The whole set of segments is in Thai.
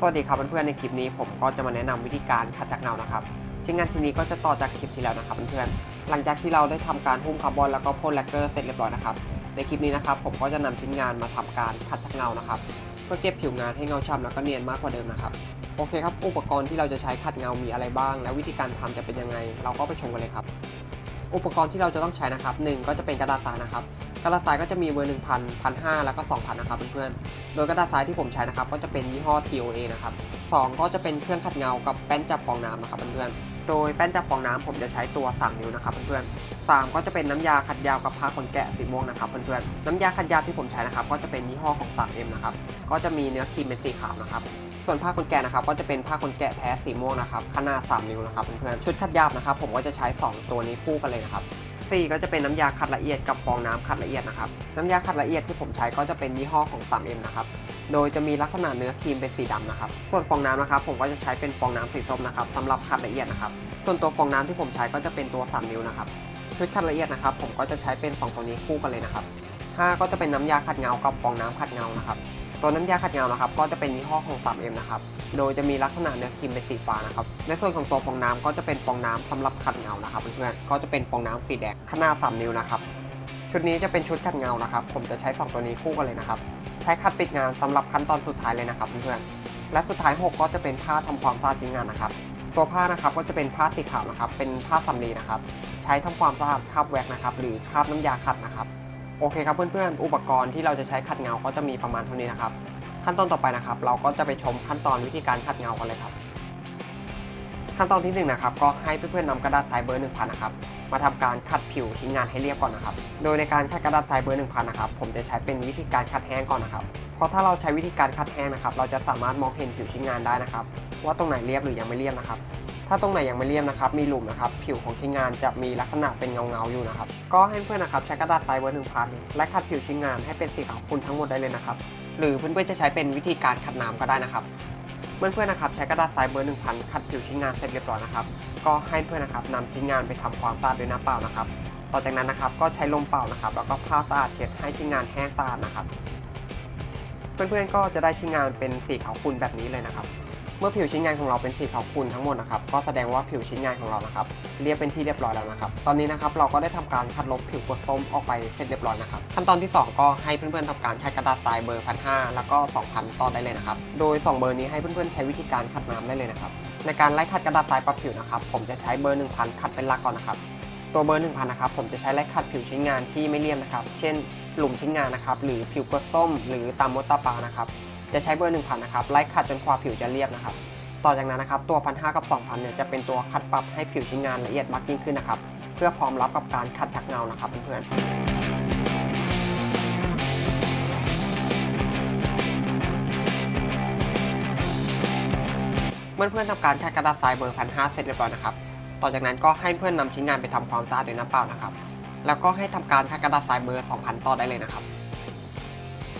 สวัสดีครับเพื่อนๆในคลิปนี้ผมก็จะมาแนะนำวิธีการขัดจากเงานะครับชิ้นงานชิ้นนี้ก็จะต่อจากคลิปที่แล้วนะครับเพื่อนๆหลังจากที่เราได้ทำการหุ้มคาร์บอนแล้วก็พ่นแลกเกอร์เสร็จเรียบร้อยนะครับในคลิปนี้นะครับผมก็จะนำชิ้นงานมาทำการขัดจากเงานะครับเพื่อเก็บผิวงานให้เงาฉ่ำแล้วก็เนียนมากกว่าเดิมนะครับโอเคครับอุปกรณ์ที่เราจะใช้ขัดเงามีอะไรบ้าง และวิธีการทำจะเป็นยังไง เราก็ไปชมกันเลยครับ อุปกรณ์ที่เราจะต้องใช้นะครับหนึ่งก็จะเป็นกระดาษทรานะครับ กระดาษทรายก็จะมีเบอร์1,000 1,500แล้วก็2,000นนะครับเพื่อนๆ โดยกระดาษทรายที่ผมใช้นะครับก็จะเป็นยี่ห้อ TOA นะครับสองก็จะเป็นเครื่องขัดเงากับแป้นจับฟองน้ำนะครับเพื่อนๆ โดยแป้นจับฟองน้ำผมจะใช้ตัว 3 นิ้วนะครับเพื่อนๆสามก็จะเป็นน้ำยาขัดยาวกับผ้าขนแกะสีม่วงนะครับเพื่อนๆ น้ำยาขัดยาวที่ผมใช้นะครับก็จะเป็นยี่ห้อของ 3M นะครับ ก็จะมีเนื้อครีมเป็นสีขาวนะครับส่วนผ้าขนแกะนะครับก็จะเป็นผ้าขนแกะแท้สีม่วงนะครับขนาด 3 นิ้วนะครับเพื่อนๆ ชุดขัดยาวนะครับผมก็จะใช้ 2 ตัวนี้คู่กันเลยนะครับ 4 ก็จะเป็นน้ำยาขัดละเอียดกับฟองน้ำขัดละเอียดนะครับ น้ำยาขัดละเอียดที่ผมใช้ก็จะเป็นยี่ห้อของ 3M นะครับ โดยจะมีลักษณะเนื้อครีมเป็นสีดำนะครับ ส่วนฟองน้ำนะครับ ผมก็จะใช้เป็นฟองน้ำสีส้มนะครับสำหรับขัดละเอียดนะครับ ส่วนตัวฟองน้ำที่ผมใช้ก็จะเป็นตัว 3 นิ้วนะครับ ชุดขัดละเอียดนะครับ ผมก็จะใช้เป็น 2 ตัวนี้คู่กันเลยนะครับ 5 ก็จะเป็นน้ำยาขัดเงากับฟองน้ำขัดเงานะครับ ตัวน้ำยาขัดเงานะครับ ก็จะเป็นยี่ห้อของ 3M นะครับ โดยจะมีลักษณะเนื้อครีมเป็นสีฟ้านะครับ ในส่วนของตัวฟองน้ำก็จะเป็นฟองน้ำสำหรับขัดเงานะครับเพื่อนๆ ก็จะเป็นฟองน้ำสีแดงขนาด 3 นิ้วนะครับ ชุดนี้จะเป็นชุดขัดเงานะครับ ผมจะใช้ 2 ตัวนี้คู่กันเลยนะครับ ใช้ขัดปิดงานสำหรับขั้นตอนสุดท้ายเลยนะครับเพื่อนๆ และสุดท้าย 6 ก็จะเป็นผ้าทำความสะอาดชิ้นงานนะครับ ตัวผ้านะครับก็จะเป็นผ้าสีขาวนะครับ เป็นผ้าสำลีนะครับ ใช้ทำความสะอาดคราบแว็กนะครับ หรือคราบน้ำยาขัดนะครับ โอเคครับเพื่อนๆ อุปกรณ์ที่เราจะใช้ขัดเงาก็จะมีประมาณเท่านี้นะครับ ขั้นตอนต่อไปนะครับ เราก็จะไปชมขั้นตอนวิธีการขัดเงากันเลยครับ ขั้นตอนที่หนึ่งนะครับก็ให้เพื่อนๆนำกระดาษทรายเบอร์1,000นะครับมาทำการขัดผิวชิ้นงานให้เรียบก่อนนะครับ โดยในการขัดกระดาษทรายเบอร์1,000นะครับผมจะใช้เป็นวิธีการขัดแห้งก่อนนะครับ เพราะถ้าเราใช้วิธีการขัดแห้งนะครับ เราจะสามารถมองเห็นผิวชิ้นงานได้นะครับ ว่าตรงไหนเรียบหรือยังไม่เรียบนะครับ ถ้าตรงไหนยังไม่เรียบนะครับ มีหลุมนะครับ ผิวของชิ้นงานจะมีลักษณะเป็นเงาๆอยู่นะครับ ก็ให้เพื่อนนะครับใช้กระดาษทรายเบอร์1,000และขัดผิวชิ้นงานให้เป็นสีขาวขุ่นทั้งหมดได้เลยนะครับ หรือเพื่อนๆจะใช้เป็นวิธีการขัดน้ำก็ได้นะครับ เพื่อนๆนะครับใช้กระดาษทรายเบอร์1,000ขัดผิวชิ้นงานเสร็จเรียบร้อยนะครับ ก็ให้เพื่อนนะครับนำชิ้นงานไปทำความสะอาดด้วยน้ำเปล่านะครับ ต่อจากนั้นนะครับก็ใช้ลมเป่านะครับ แล้วก็ผ้าสะอาดเช็ดให้ชิ้นงานแห้งสะอาดนะครับ เพื่อนๆก็จะได้ชิ้นงานเป็นสีขาวขุ่นแบบนี้เลยนะครับ เมื่อผิวชิ้นงานของเราเป็นสีขาวขุ่นทั้งหมดนะครับก็แสดงว่าผิวชิ้นงานของเรานะครับเรียบเป็นที่เรียบร้อยแล้วนะครับ ตอนนี้นะครับเราก็ได้ทำการคัดลบผิวเปลือกส้มออกไปเสร็จเรียบร้อยนะครับ ขั้นตอนที่ 2 ก็ให้เพื่อนๆทำการใช้กระดาษทรายเบอร์พันห้าแล้วก็2,000ต่อได้เลยนะครับ โดย 2 เบอร์นี้ให้เพื่อนๆใช้วิธีการขัดน้ำได้เลยนะครับ ในการไล่ขัดกระดาษทรายปรับผิวนะครับ ผมจะใช้เบอร์ 1,000ขัดเป็นหลักก่อนนะครับ ตัวเบอร์ 1,000 นะครับ ผมจะใช้ไล่ขัดผิวชิ้นงานที่ไม่เรียบนะครับ เช่น หลุมชิ้นงานนะครับ หรือผิวเปลือกส้ม หรือตามมดตาปานะครับ จะใช้เบอร์1,000นะครับไล่ขัดจนกว่าผิวจะเรียบนะครับ ต่อจากนั้นนะครับตัว1,500กับ 2,000เนี่ยจะเป็นตัวขัดปรับให้ผิวชิ้นงานละเอียดมากยิ่งขึ้นนะครับ เพื่อพร้อมรับกับการขัดชักเงานะครับเพื่อนๆเมื่อเพื่อนทำการขัดกระดาษทรายเบอร์1,500เสร็จเรียบร้อยนะครับ ต่อจากนั้นก็ให้เพื่อนนำชิ้นงานไปทำความสะอาดด้วยน้ำเปล่านะครับ แล้วก็ให้ทำการขัดกระดาษทรายเบอร์2,000 ต่อได้เลยนะครับ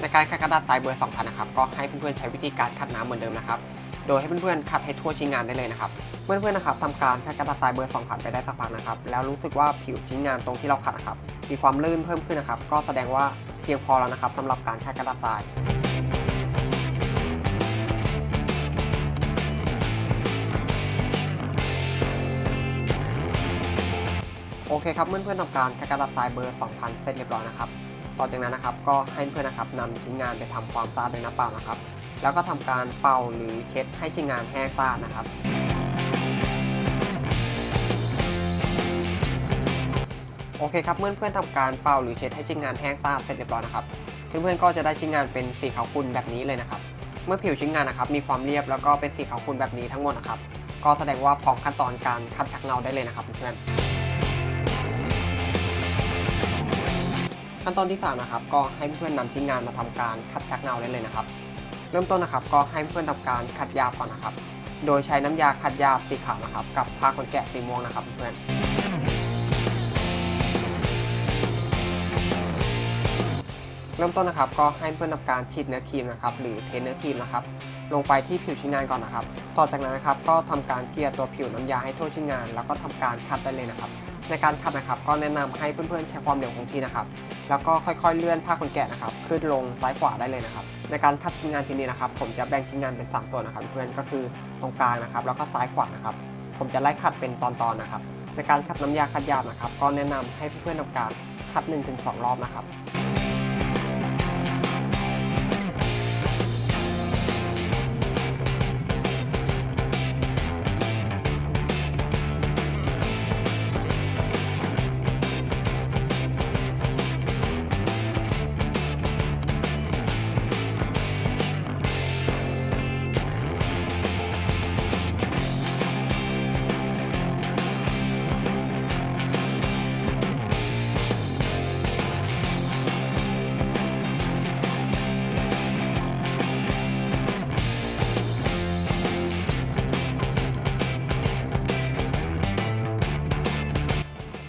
ในการขัดกระดาษทรายเบอร์2,000นะครับก็ให้เพื่อนๆใช้วิธีการขัดน้ำเหมือนเดิมนะครับโดยให้เพื่อนๆขัดให้ทั่วชิ้นงานได้เลยนะครับเพื่อนๆนะครับทำการขัดกระดาษทรายเบอร์2,000ไปได้สักพักนะครับแล้วรู้สึกว่าผิวชิ้นงานตรงที่เราขัดนะครับมีความลื่นเพิ่มขึ้นนะครับ ก็แสดงว่าเพียงพอแล้วนะครับสำหรับการขัดกระดาษทรายโอเคครับเพื่อนๆทำการขัดกระดาษทรายเบอร์2,000เสร็จเรียบร้อยนะครับ ต่อจากนั้นนะครับก็ให้เพื่อนนะครับนำชิ้นงานไปทำความสะอาดด้วยน้ำเปล่านะครับ แล้วก็ทำการเป่าหรือเช็ดให้ชิ้นงานแห้งสะอาดนะครับ โอเคครับเมื่อเพื่อนทำการเป่าหรือเช็ดให้ชิ้นงานแห้งสะอาดเสร็จเรียบร้อยนะครับ เพื่อนๆก็จะได้ชิ้นงานเป็นสีขาวขุ่นแบบนี้เลยนะครับ เมื่อผิวชิ้นงานนะครับมีความเรียบแล้วก็เป็นสีขาวขุ่นแบบนี้ทั้งหมดนะครับ ก็แสดงว่าพร้อมขั้นตอนการคัดชักเงาได้เลยนะครับเพื่อนๆ ขั้นตอนที่3นะครับก็ให้เพื่อนๆนำชิ้นงานมาทำการขัดชักเงาได้เลยนะครับ เริ่มต้นนะครับก็ให้เพื่อนทำการขัดยาบก่อนนะครับ โดยใช้น้ำยาขัดยาสีขาวนะครับกับผ้าขนแกะสีม่วงนะครับเพื่อนเริ่มต้นนะครับก็ให้เพื่อนทำการฉีดเนื้อครีมนะครับหรือเทเนื้อครีมนะครับลงไปที่ผิวชิ้นงานก่อนนะครับ ต่อจากนั้นนะครับก็ทำการเกลี่ยตัวผิวน้ำยาให้ทั่วชิ้นงาน แล้วก็ทำการขัดได้เลยนะครับ ในการขัดนะครับ ก็แนะนำให้เพื่อนๆใช้ความเร็วคงที่นะครับ แล้วก็ค่อยๆเลื่อนผ้าขนแกะนะครับ ขึ้นลงซ้ายขวาได้เลยนะครับ ในการคัดชิ้นงานชิ้นนี้นะครับ ผมจะแบ่งชิ้นงานเป็น 3 ส่วนนะครับ เพื่อนก็คือตรงกลางนะครับ แล้วก็ซ้ายขวานะครับ ผมจะไล่ขัดเป็นตอนๆนะครับ ในการคัดน้ำยาคัดยาบนะครับ ก็แนะนำให้เพื่อนๆทำการคัด 1-2 รอบนะครับ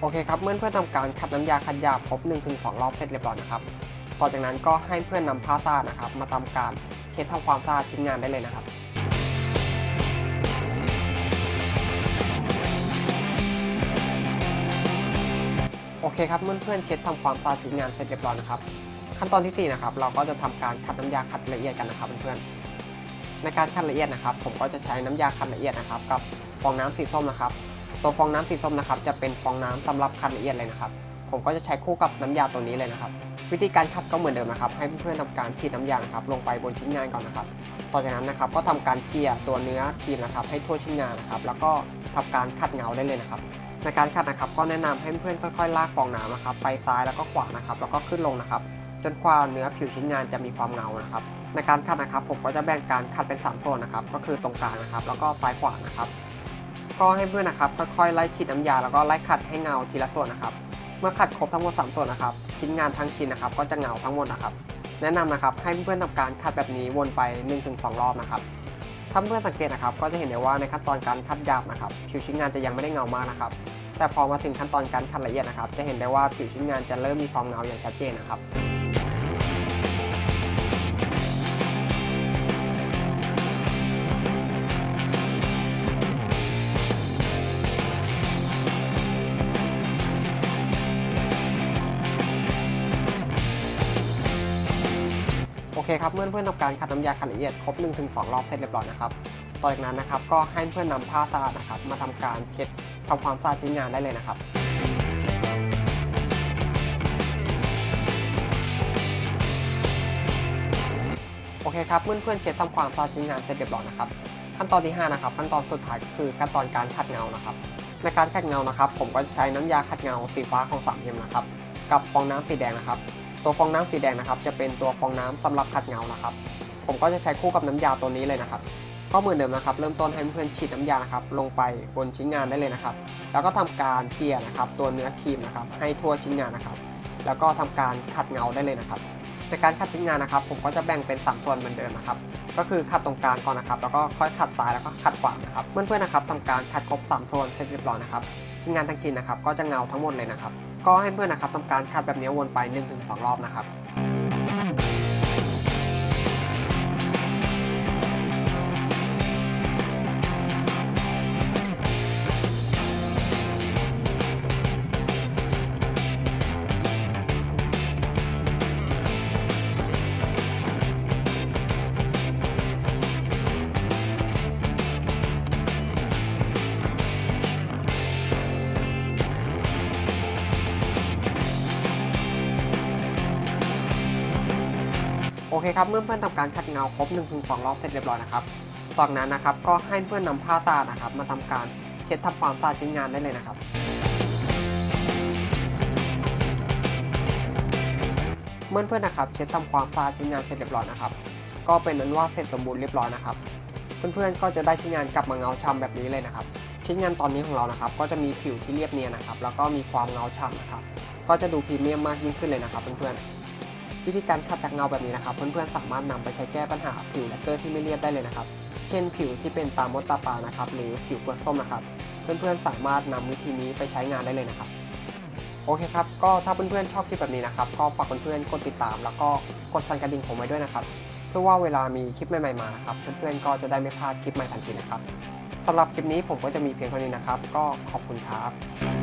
อเคครับเมื่อเพื่อนทำการคัดน้ำยาคัดยาครบ1-2 รอบเสร็จเรียบร้อยนะครับ ต่อจากนั้นก็ให้เพื่อนนำผ้าซ่านะครับ มาทำการเช็ดทำความสะอาดชิ้นงานได้เลยนะครับโอเคครับเมื่อเพื่อนเช็ดทำความสะอาดชิ้นงานเสร็จเรียบร้อยนะครับ ขั้นตอนที่4นะครับเราก็จะทำการคัดน้ำยาคัดละเอียดกันนะครับเพื่อนๆในการคัดละเอียดนะครับ ผมก็จะใช้น้ำยาคัดละเอียดนะครับ กับฟองน้ำสีส้มนะครับ ตัวฟองน้ำสีส้มนะครับจะเป็นฟองน้ำสำหรับคัดละเอียดเลยนะครับ ผมก็จะใช้คู่กับน้ำยาตัวนี้เลยนะครับ วิธีการคัดก็เหมือนเดิมนะครับ ให้เพื่อนๆทำการฉีดน้ำยานะครับ ลงไปบนชิ้นงานก่อนนะครับ ต่อจากนั้นนะครับก็ทำการเกลี่ยตัวเนื้อครีมนะครับ ให้ทั่วชิ้นงานนะครับ แล้วก็ทำการขัดเงาได้เลยนะครับ ในการขัดนะครับก็แนะนำให้เพื่อนๆค่อยๆ ลากฟองน้ำนะครับ ไปซ้ายแล้วก็ขวานะครับ แล้วก็ขึ้นลงนะครับ จนกว่าเนื้อผิวชิ้นงานจะมีความเงานะครับ ในการขัดนะครับ ผมก็จะแบ่งการขัดเป็น 3 ส่วนนะครับ ก็คือตรงกลางนะครับ แล้วก็ซ้ายขวานะครับ ก็ให้เพื่อนนะครับค่อยๆไล่ฉีดน้ำยาแล้วก็ไล่ขัดให้เงาทีละส่วนนะครับ เมื่อขัดครบทั้งหมด 3 ส่วนนะครับ ชิ้นงานทั้งชิ้นนะครับ ก็จะเงาทั้งหมดนะครับ แนะนำนะครับให้เพื่อนๆทำการขัดแบบนี้วนไป 1-2 รอบนะครับถ้าเพื่อนสังเกตนะครับ ก็จะเห็นได้ว่าในขั้นตอนการคัดหยาบนะครับ ผิวชิ้นงานจะยังไม่ได้เงามากนะครับ แต่พอมาถึงขั้นตอนการคัดละเอียดนะครับ จะเห็นได้ว่าผิวชิ้นงานจะเริ่มมีความเงาอย่างชัดเจนนะครับ เคครับเมื่อเพื่อนทำการขัดน้ำยาขัดละเอียดครบ 1-2 รอบเสร็จเรียบร้อยนะครับต่อจากนั้นนะครับก็ให้เพื่อนนำผ้าสะอาดนะครับมาทำการเช็ดทำความสะอาดชิ้นงานได้เลยนะครับโอเคครับเพื่อนๆเช็ดทำความสะอาดชิ้นงานเสร็จเรียบร้อยนะครับขั้นตอนที่ 5 นะครับขั้นตอนสุดท้ายก็คือขั้นตอนการขัดเงานะครับ ในการขัดเงานะครับ ผมก็จะใช้น้ำยาขัดเงาสีฟ้าของสามเอ็มนะครับ กับฟองน้ำสีแดงนะครับ ตัวฟองน้ำสีแดงนะครับจะเป็นตัวฟองน้ำสำหรับขัดเงานะครับ ผมก็จะใช้คู่กับน้ำยาตัวนี้เลยนะครับก็เหมือนเดิมนะครับ เริ่มต้นให้เพื่อนๆฉีดน้ำยานะครับ ลงไปบนชิ้นงานได้เลยนะครับ แล้วก็ทำการเกลี่ยนะครับ ตัวเนื้อครีมนะครับ ให้ทั่วชิ้นงานนะครับ แล้วก็ทำการขัดเงาได้เลยนะครับ ในการขัดชิ้นงานนะครับ ผมก็จะแบ่งเป็น 3 ส่วนเหมือนเดิมนะครับ ก็คือขัดตรงกลางก่อนนะครับ แล้วก็ค่อยขัดซ้ายแล้วก็ขัดขวานะครับ เพื่อนๆนะครับทำการขัดครบ 3 ส่วนเสร็จเรียบร้อยนะครับ ชิ้นงานทั้งชิ้นนะครับ ก็จะเงาทั้งหมดเลยนะครับ ก็ให้เพื่อนนะครับทำการคัดแบบนี้วนไป 1-2 รอบนะครับ โอเคครับเมื่อเพื่อนทำการขัดเงาครบ 1-2 รอบเสร็จเรียบร้อยนะครับตอนนั้นนะครับก็ให้เพื่อนนำผ้าสะอาดนะครับมาทำการเช็ดทำความสะอาดชิ้นงานได้เลยนะครับเมื่อเพื่อนนะครับเช็ดทำความสะอาดชิ้นงานเสร็จเรียบร้อยนะครับก็เป็นนั้นว่าเสร็จสมบูรณ์เรียบร้อยนะครับเพื่อนๆก็จะได้ชิ้นงานกลับมาเงาช่ำแบบนี้เลยนะครับชิ้นงานตอนนี้ของเรานะครับก็จะมีผิวที่เรียบเนียนนะครับแล้วก็มีความเงาช่ำนะครับก็จะดูพรีเมียมมากยิ่งขึ้นเลยนะครับเพื่อนๆ วิธีการขัดจากเงาแบบนี้นะครับ เพื่อนๆสามารถนำไปใช้แก้ปัญหาผิวแลกเกอร์ที่ไม่เรียบได้เลยนะครับ เช่นผิวที่เป็นตามดตาปลานะครับ หรือผิวเปลือกส้มนะครับ เพื่อนๆสามารถนำวิธีนี้ไปใช้งานได้เลยนะครับ โอเคครับ ก็ถ้าเพื่อนๆชอบคลิปแบบนี้นะครับ ก็ฝากเพื่อนๆกดติดตาม แล้วก็กดสั่นกระดิ่งผมไว้ด้วยนะครับ เพื่อว่าเวลามีคลิปใหม่ๆมานะครับ เพื่อนๆก็จะได้ไม่พลาดคลิปใหม่ทันทีนะครับสำหรับคลิปนี้ผมก็จะมีเพียงเท่านี้นะครับ ก็ขอบคุณครับ